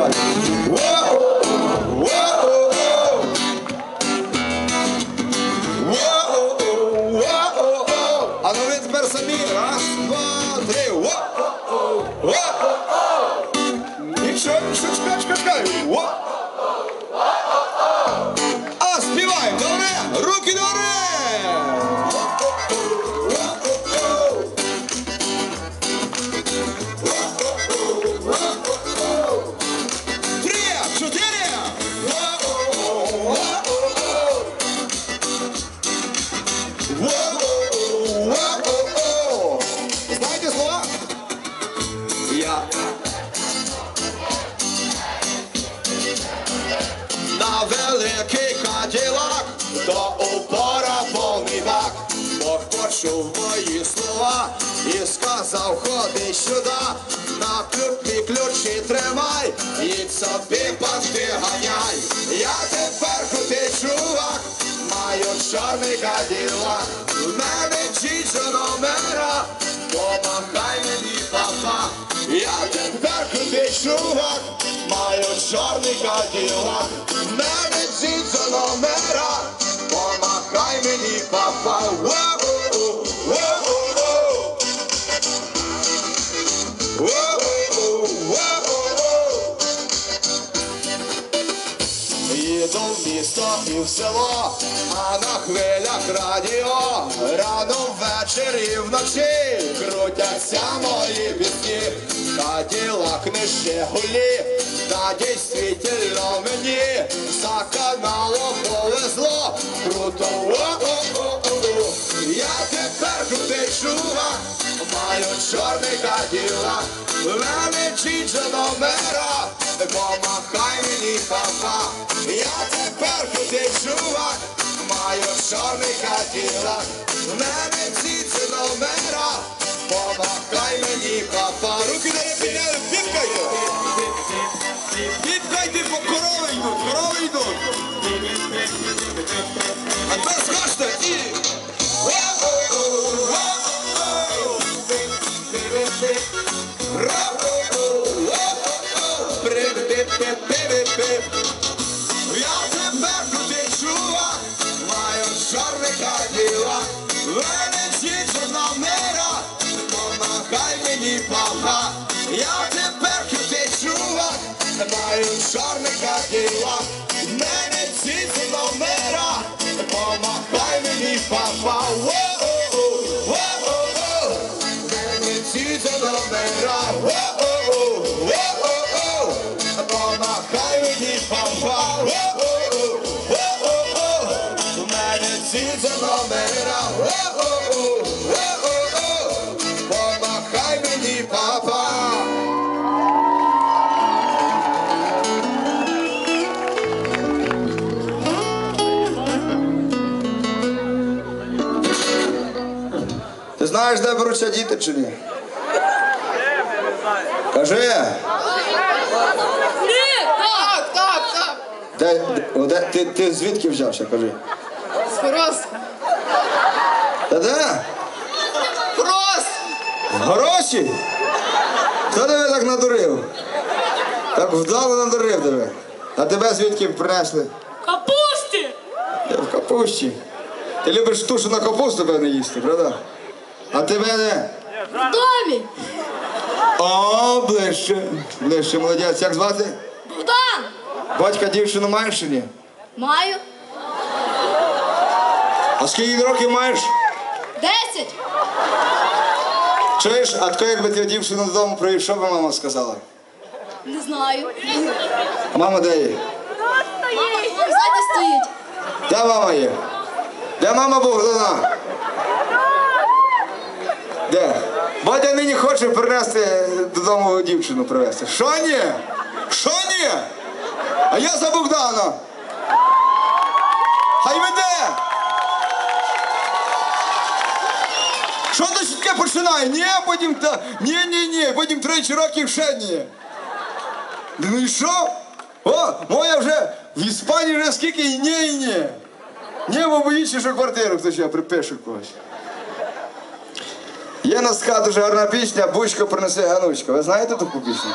співати. Воу, воу, воу. Воу, воу, воу. А ну ви тепер самі. Раз, два, три. Воу, воу. Нічого, Великий каділак, до упора повний бак. Бог мої слова і сказав, ходи сюди, на ключі ключі тримай, і собі пасти ганяй. Я тепер крутий чувак, маю чорний каділак. В мене чічо номера, помахай мені папа. Я тепер крутий чувак, чорний каділак. В мене чічо номера, помахай мені папа. Їду в місто і в село, а на хвилях радіо. Рано ввечері вночі крутяться мої пісні, Каділак не ще гулі, та дійсно мені за каналом повезло, круто, я тепер крутий чувак, маю чорний каділак, в мене чіча номера, помахай мені папа, я тепер крутий чувак, маю чорний каділак, в мене чіча номера, помахай мені папа, руки не Я тепер крутий чувак, маю чорний каділак, мене чічо номера, помахай мені папа. Я тепер крутий чувак, маю чорний каділак, мене чічо номера, помахай мені папа. В мене чічо номера, помахай мені папа. Ти знаєш, де беруться діти чи ні? Кажи, Ні, так, так, так. Де, де, ти, ти звідки взявся, кажи? Просто, Та де? просто. Гроші? Хто тебе так надурив? Так вдало надурив тебе. А тебе звідки принесли? Капусти. Я в капусті. Ти любиш тушену капусту, певне, їсти, правда? А тебе не? В домі. О, ближче. Ближче, молодець. Як звати? Батька дівчину маєш чи ні? Маю. А скільки років маєш? Десять. Чуєш, а тако якби ти дівчину додому привів, що би мама сказала? Не знаю. А мама де є? Мама ззаді стоїть. Де мама є? Де мама Богдана? Де? Батя нині хоче принести додому дівчину привезти. Що ні? Що ні? А я за Богдана. Хай веде. Що ти таке починає? Ні, потім та. Ні, ні, ні, потім тричі років ще ні. Ну і що? О, моя вже в Іспанії вже скільки і ні, і ні. Ні, бо боїться, що квартиру хтось я припише когось. Є на ска дуже гарна пісня, Бучко принесе Ганучка. Ви знаєте таку пісню?